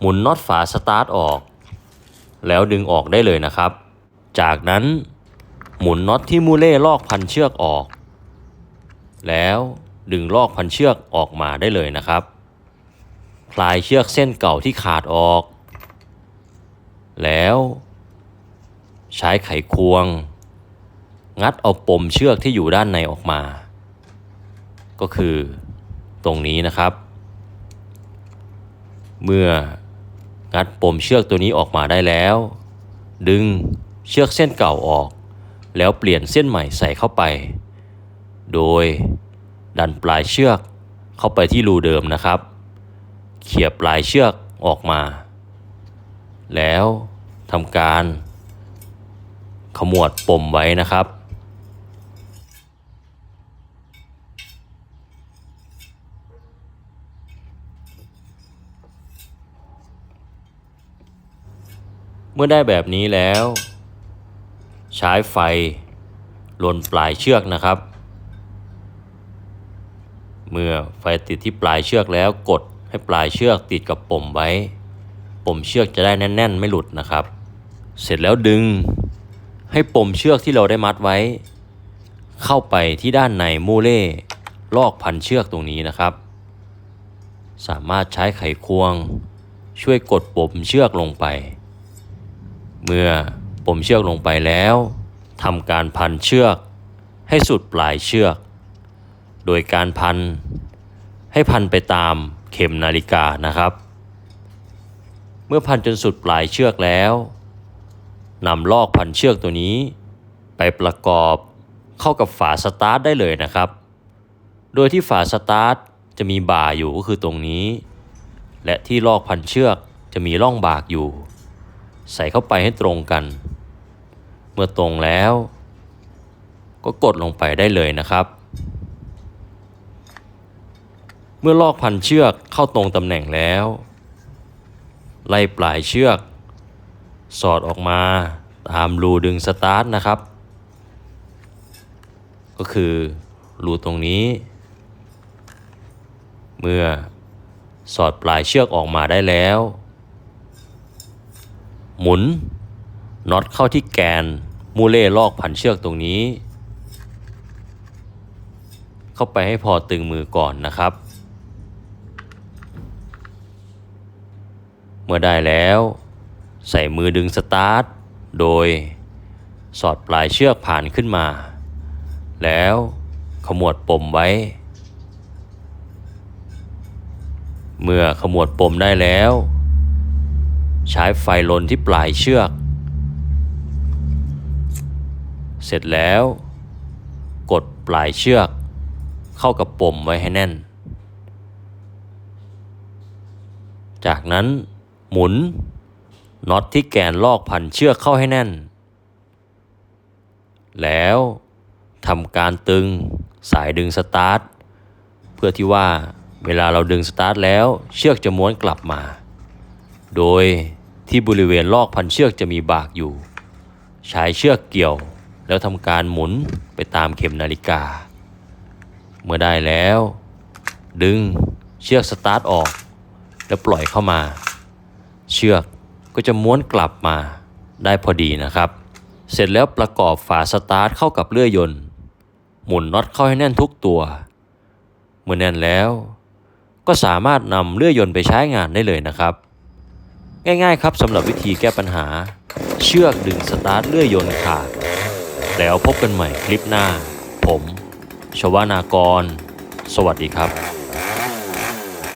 หมุนน็อตฝาสตาร์ทออก แล้วดึงออกได้เลยนะครับ จากนั้นหมุนน็อตที่มูเล่ลอกพันเชือกออก แล้วดึงลอกพันเชือกออกมาได้เลยนะครับ คลายเชือกเส้นเก่าที่ขาดออก แล้ว ใช้ไขควง งัดเอาปมเชือกที่อยู่ด้านในออกมา ก็คือตรงนี้นะครับ เมื่อ งัดปมเชือกตัวนี้ออกมาได้แล้ว ดึงเชือกเส้นเก่าออก แล้วเปลี่ยนเส้นใหม่ใส่เข้าไป โดยดันปลายเชือกเข้าไปที่รูเดิมนะครับ เขี่ยปลายเชือกออกมา แล้วทำการขมวดปมไว้นะครับ เมื่อได้แบบนี้แล้ว ใช้ไฟลนปลายเชือกนะครับ เมื่อไฟติดที่ปลายเชือกแล้วกดให้ปลายเชือกติดกับปมไว้ ปมเชือกจะได้แน่น ๆ ไม่หลุดนะครับ เสร็จแล้วดึงให้ปมเชือกที่เราได้มัดไว้ เข้าไปที่ด้านในมูเล่ลอกพันเชือกตรงนี้นะครับ สามารถใช้ไขควง ช่วยกดปมเชือกลงไป เมื่อปมเชือกลงไปแล้วทำการพันเชือกให้สุดปลายเชือก โดยการพัน ให้พันไปตามเข็มนาฬิกานะครับ เมื่อพันจนสุดปลายเชือกแล้วนำลอกพันเชือกตัวนี้ ไปประกอบเข้ากับฝาสตาร์ทได้เลยนะครับ โดยที่ฝาสตาร์ทจะมีบ่าอยู่ก็คือตรงนี้ และที่ลอกพันเชือกจะมีร่องบากอยู่ ใส่เข้าไปให้ตรงกัน เมื่อตรงแล้ว ก็กดลงไปได้เลยนะครับ เมื่อลอกพันเชือกเข้าตรงตำแหน่งแล้ว ไล่ปลายเชือก สอดออกมาตามรูดึงสตาร์ทนะครับ ก็คือรูตรงนี้ เมื่อสอดปลายเชือกออกมาได้แล้ว หมุนน็อตเข้าที่แกนมูเล่ลอกพันเชือกตรงนี้ เข้าไปให้พอตึงมือก่อนนะครับ เมื่อได้แล้ว ใส่มือดึงสตาร์ท โดย สอดปลายเชือกผ่านขึ้นมา แล้วขมวดปมไว้ เมื่อขมวดปมได้แล้ว ใช้ไฟลนที่ปลายเชือก เสร็จแล้ว กดปลายเชือก เข้ากับปมไว้ให้แน่น จากนั้นหมุนน็อตที่แกนลอกพันเชือกเข้าให้แน่น แล้วทำการตึงสายดึงสตาร์ทเพื่อที่ว่าเวลาเราดึงสตาร์ทแล้วเชือกจะม้วนกลับมา โดย ที่บริเวณลอกพันเชือกจะมีบากอยู่ ใช้เชือกเกี่ยว แล้วทำการหมุนไปตามเข็มนาฬิกา เมื่อได้แล้ว ดึงเชือกสตาร์ทออก แล้วปล่อยเข้ามา เชือกก็จะม้วนกลับมาได้พอดีนะครับ เสร็จแล้วประกอบฝาสตาร์ทเข้ากับเลื่อยยนต์ หมุนน็อตเข้าให้แน่นทุกตัว เมื่อแน่นแล้ว ก็สามารถนำเลื่อยยนต์ไปใช้งานได้เลยนะครับ ง่ายๆครับสำหรับวิธีแก้ปัญหา เชือกดึงสตาร์ทเลื่อยยนต์ขาดแล้วพบกันใหม่คลิปหน้า ผม ชวานากร สวัสดีครับ